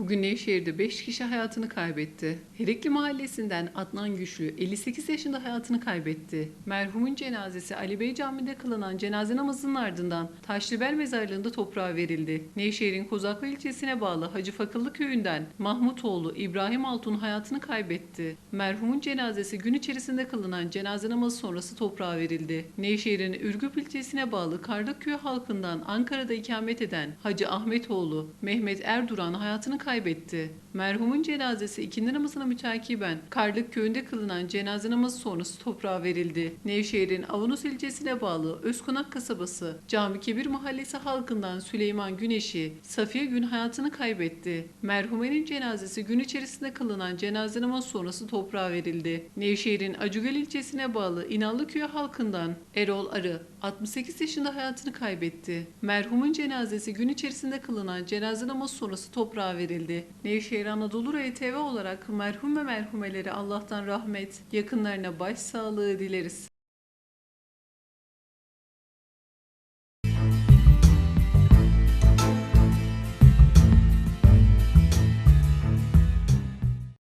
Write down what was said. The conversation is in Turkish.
Bugün Nevşehir'de 5 kişi hayatını kaybetti. Herikli Mahallesi'nden Adnan Güçlü 58 yaşında hayatını kaybetti. Merhumun cenazesi Ali Bey Camii'nde kılınan cenaze namazının ardından Taşlıbel Mezarlığı'nda toprağa verildi. Nevşehir'in Kozaklı ilçesine bağlı Hacı Fakıllı köyünden Mahmutoğlu İbrahim Altun hayatını kaybetti. Merhumun cenazesi gün içerisinde kılınan cenaze namazı sonrası toprağa verildi. Nevşehir'in Ürgüp ilçesine bağlı Karlıkköy halkından Ankara'da ikamet eden Hacı Ahmetoğlu Mehmet Erduran hayatını kaybetti. Merhumun cenazesi ikindi namazına mütakiben Karlık köyünde kılınan cenaze namazı sonrası toprağa verildi. Nevşehir'in Avanos ilçesine bağlı Özkonak kasabası Cami Kebir mahallesi halkından Süleyman Güneş'i Safiye Gün hayatını kaybetti. Merhumenin cenazesi gün içerisinde kılınan cenaze namazı sonrası toprağa verildi. Nevşehir'in Acıgöl ilçesine bağlı İnallıköy halkından Erol Arı 68 yaşında hayatını kaybetti. Merhumun cenazesi gün içerisinde kılınan cenaze namazı sonrası toprağa verildi. Nevşehir Anadolu RTV olarak merhum ve merhumeleri Allah'tan rahmet, yakınlarına başsağlığı dileriz.